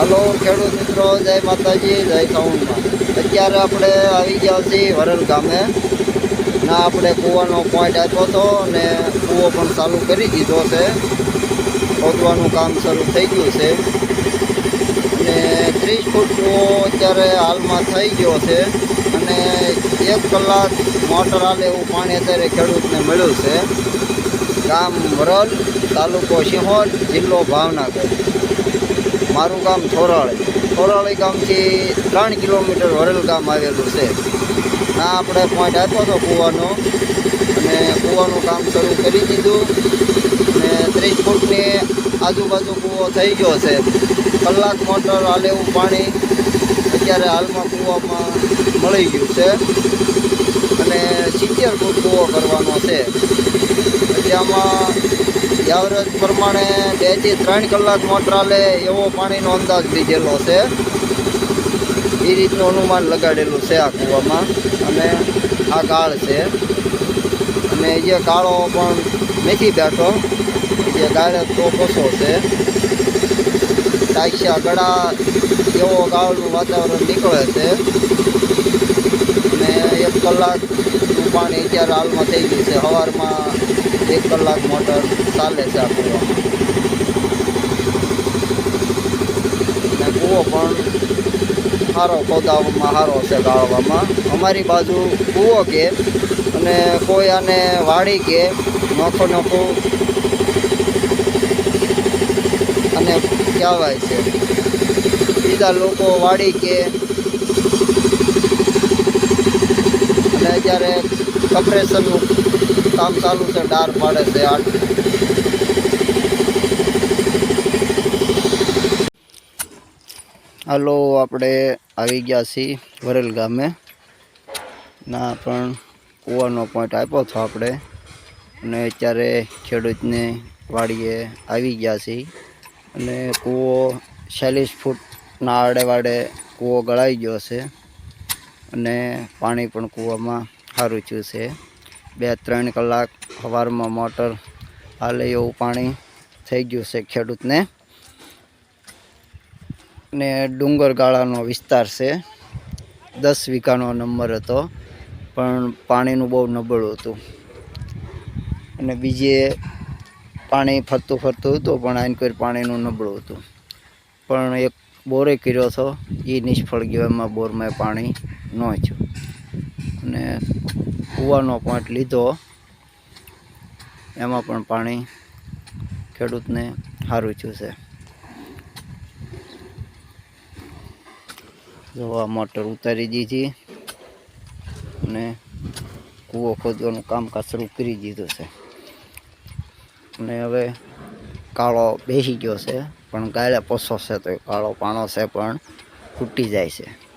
હાલો ખેડૂત મિત્રો, જય માતાજી, જય સાઉન્ડમાં અત્યારે આપણે આવી ગયા છીએ વરલ ગામે. ના, આપણે કૂવાનો પોઈન્ટ આપ્યો હતો અને કૂવો પણ ચાલુ કરી દીધો છે. ખોદવાનું કામ શરૂ થઈ ગયું છે. અને ત્રીસ ફૂટ કૂવો અત્યારે હાલમાં થઈ ગયો છે. અને એક કલાક મોટર હાલે એવું પાણી અત્યારે ખેડૂતને મળ્યું છે. ગામ વરલ, તાલુકો સિંહોર જિલ્લો ભાવનગર. મારું ગામ થોરાળી. થોરાળી ગામથી ત્રણ કિલોમીટર વરેલ ગામ આવેલું છે. ના આપણે પોઈન્ટ આપ્યો હતો કૂવાનો. અને કૂવાનું કામ શરૂ કરી દીધું. અને ત્રીસ ફૂટની આજુબાજુ કૂવો થઈ ગયો છે. કલાક મોટર હાલેવું પાણી અત્યારે હાલમાં કૂવામાં મળી ગયું છે. અને સિત્તેર ફૂટ કૂવો કરવાનો છે. એટલે આમાં એવરેજ પ્રમાણે બેથી ત્રણ કલાક મોટર એવો પાણીનો અંદાજ લીધેલો છે. એ રીતનું અનુમાન લગાડેલું છે આ કૂવામાં. અને આ ગાળ છે. અને જે કાળો પણ નથી બેઠો જે ગાળે તો કોસો છે. ટાઈક્ષા ગળા એવો ગાળનું વાતાવરણ નીકળે છે. અને એક કલાકનું પાણી અત્યારે હાલમાં થઈ ગયું છે. સવારમાં કલાક મોટર ચાલે છે આ કૂવામાં. અને કૂવો પણ સારો ખોદાવામાં સારો છે ગાળવામાં. અમારી બાજુ કૂવો કે અને કોઈ આને વાડી કે નોખો નોખો અને કહેવાય છે. બીજા લોકો વાડી કે અને અત્યારે કમ્પ્રેશનનું કામ ચાલુ છે, ડાર પાડે છે આ હાલો, આપણે આવી ગયા છીએ વરેલ ગામે. ના, પણ કૂવાનો પોઈન્ટ આપ્યો હતો આપણે. અને અત્યારે ખેડૂતને વાડીએ આવી ગયા છીએ. અને કૂવો ચાલીસ ફૂટના આડે વાડે કૂવો ગળાઈ ગયો છે. અને પાણી પણ કૂવામાં સારું થયું છે. બે ત્રણ કલાક સવારમાં મોટર હાલે એવું પાણી થઈ ગયું છે ખેડૂતને. ને ડુંગર ગાળાનો વિસ્તાર છે. દસ વીઘાનો નંબર હતો, પણ પાણીનું બહુ નબળું હતું. અને બીજે પાણી ફરતું ફરતું હતું, પણ આઈન પાણીનું નબળું હતું. પણ એક બોરે કર્યો હતો એ નિષ્ફળ ગયો, એમાં બોરમાં પાણી ન થયું. અને કૂવાનો પોઈન્ટ લીધો. એમાં પણ પાણી ખેડૂતને સારું થયું છે. જો આ મોટર ઉતારી દીધી અને કૂવો ખોદવાનું કામકાજ શરૂ કરી દીધું છે. અને હવે કાળો બેસી ગયો છે, પણ ગાળે પોસો છે તો કાળો પાણો છે પણ ફૂટી જાય છે.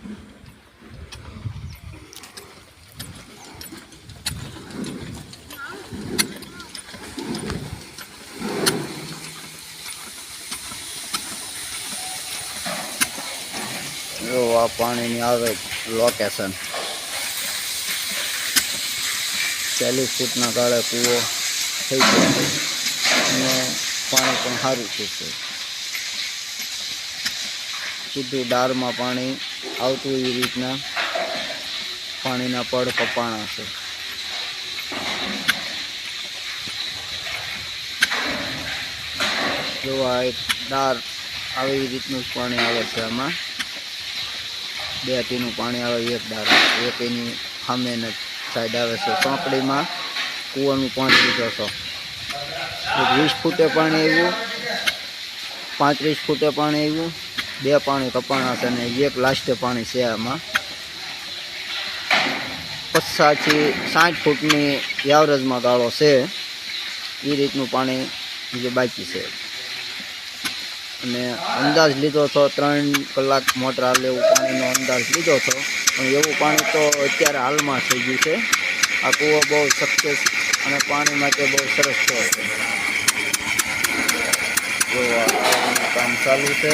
આ પાણીની આવે લોકેશન ચાલીસ ફૂટના ગાળે કૂવો થઈ ગયો અને પાણી પણ સારું થશે. સીધું ડારમાં પાણી આવતું એવી રીતના પાણીના પડ કપાણા છે. જોવા એક ડાર આવી રીતનું જ પાણી આવે છે આમાં. બે ટીનું પાણી આવે, એક ડાર એક એની સામે સાઈડ આવે છે. ચોકડીમાં કૂવાનું પાંચ લીધો છો. વીસ ફૂટે પાણી આવ્યું, પાંત્રીસ ફૂટે પાણી આવ્યું, બે પાણી કપાણા છે અને એક લાસ્ટે પાણી છે આમાં. પચાસથી સાઠ ફૂટની એવરેજમાં ગાળો છે. એ રીતનું પાણી જે બાકી છે. અને અંદાજ લીધો હતો ત્રણ કલાક મોટર હાલે એવું પાણીનો અંદાજ લીધો હતો પણ એવું પાણી તો અત્યારે હાલમાં થઈ ગયું છે. આ કૂવો બહુ સક્સેસ અને પાણી માટે બહુ સરસ થયો છે કામ ચાલુ છે.